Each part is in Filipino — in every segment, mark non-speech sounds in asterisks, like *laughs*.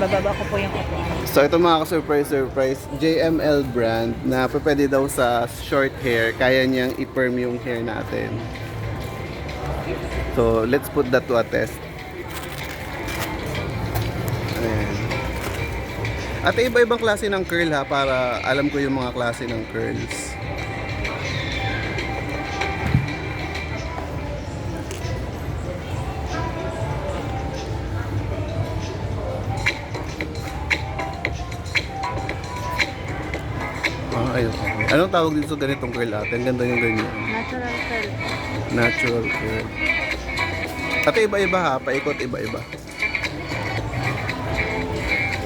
Bababa ko po yung upuan. So ito mga ka-surprise surprise, JML brand na pwede daw sa short hair, kaya niyang i-perm yung hair natin. So let's put that to a test. At iba-ibang klase ng curl ha, para alam ko yung mga klase ng curls. Ayun. Anong tawag dito sa ganitong curl ate? Ang ganda yung ganyan. Natural curl. Natural curl. At iba-iba ha, paikot iba-iba.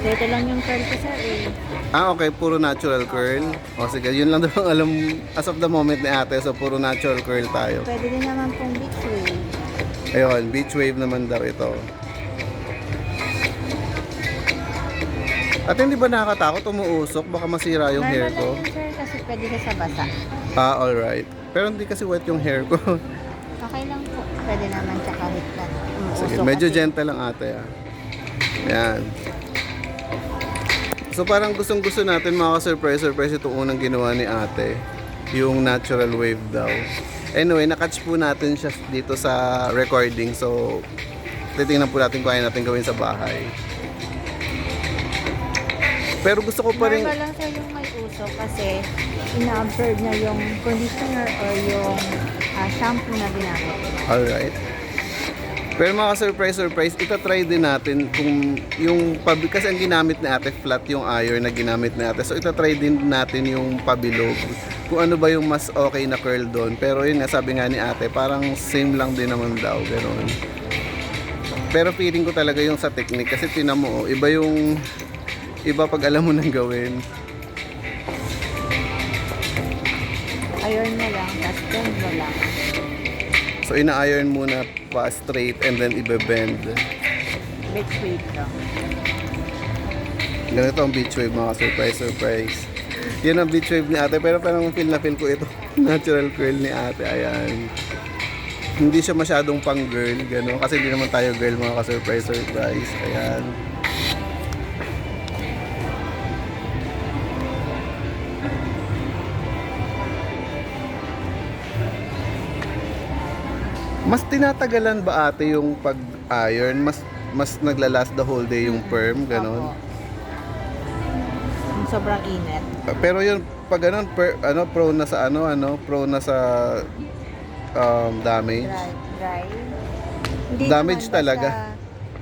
Dito lang yung curl ko sir eh. Ah, okay. Puro natural curl. O sige, yun lang daw ang alam as of the moment ni ate. So, puro natural curl tayo. Pwede din naman pong beach wave. Ayun, beach wave naman daw ito. At hindi ba nakakatakot umuusok? Baka masira yung hair Normal ko. lang yun sir kasi pwede siya sa basa. Ah, alright. Pero hindi kasi wet yung hair ko. Okay lang po. Pwede naman siya kahit na umuusok Sige, medyo kasi. gentle lang ate ah. Yan. So parang gustong gusto natin mga surprise surprise itong unang ginawa ni ate. Yung natural wave daw. Anyway, nakatch po natin siya dito sa recording. So, titingnan po natin kung kaya natin gawin sa bahay. Pero gusto ko pa rin... Normal lang sir yung may usok kasi ina-absorb na yung conditioner or yung ah, shampoo na ginamit. Alright. Pero mga surprise surprise, itatry din natin kung yung pab kasi ang ginamit ni ate flat yung iron na ginamit ni ate. So itatry din natin yung pabilog. Kung ano ba yung mas okay na curl doon. Pero yun nga sabi nga ni ate, parang same lang din naman daw, ganoon. Pero feeling ko talaga yung sa technique kasi tinan mo, oh, iba yung iba pag alam mo nang gawin. Iron mo lang, tapos bend mo lang. So ina-iron muna pa straight and then ibe-bend. Beach wave lang. Ganito ang beach wave mga surprise surprise. Yan ang beach wave ni ate pero parang feel na feel ko ito. *laughs* Natural curl ni ate. Ayan. Hindi siya masyadong pang girl. Gano. Kasi hindi naman tayo girl mga ka-surprise surprise. Ayan. Mas tinatagalan ba ate yung pag-iron? Mas mas naglalast the whole day yung perm, ganon? Opo. Yung sobrang init. Pero yun, pag ganun, per, ano, prone na sa ano, ano, prone na sa um, damage. Dry. Dry. Hindi Damage naman, talaga. basta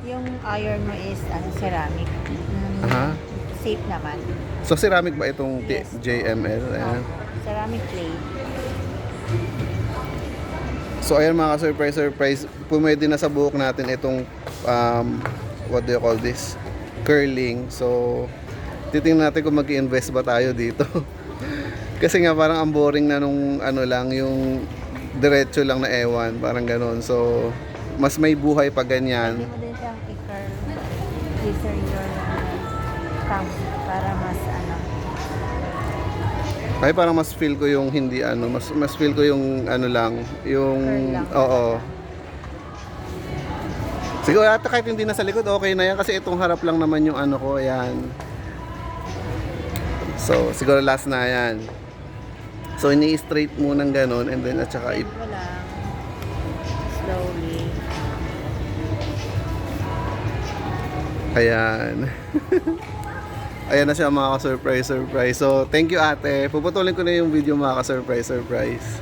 Yung iron mo is ano, ceramic. Mm, Aha. Safe naman. So ceramic ba itong T- Yes. JML? Ayan. Oh, ceramic clay. So ayan mga surprise surprise, pumwede na sa buhok natin itong um, what do you call this? Curling. So titingnan natin kung mag-invest ba tayo dito. *laughs* Kasi nga parang ang boring na nung ano lang yung diretso lang na ewan, parang ganoon. So mas may buhay pa ganyan. Pwede mo din siyang i-curl. Laser your thumb para mas ano. Ay parang mas feel ko yung hindi ano, mas mas feel ko yung ano lang, yung lang. oo. Siguro ata kahit hindi na sa likod, okay na yan kasi itong harap lang naman yung ano ko, ayan. So, siguro last na yan. So, ini-straight mo ng ganun and then at saka i- Bend mo lang. Slowly. Ayan. *laughs* Ayan na siya mga ka-surprise surprise. So, thank you ate. Puputulin ko na yung video mga ka-surprise surprise.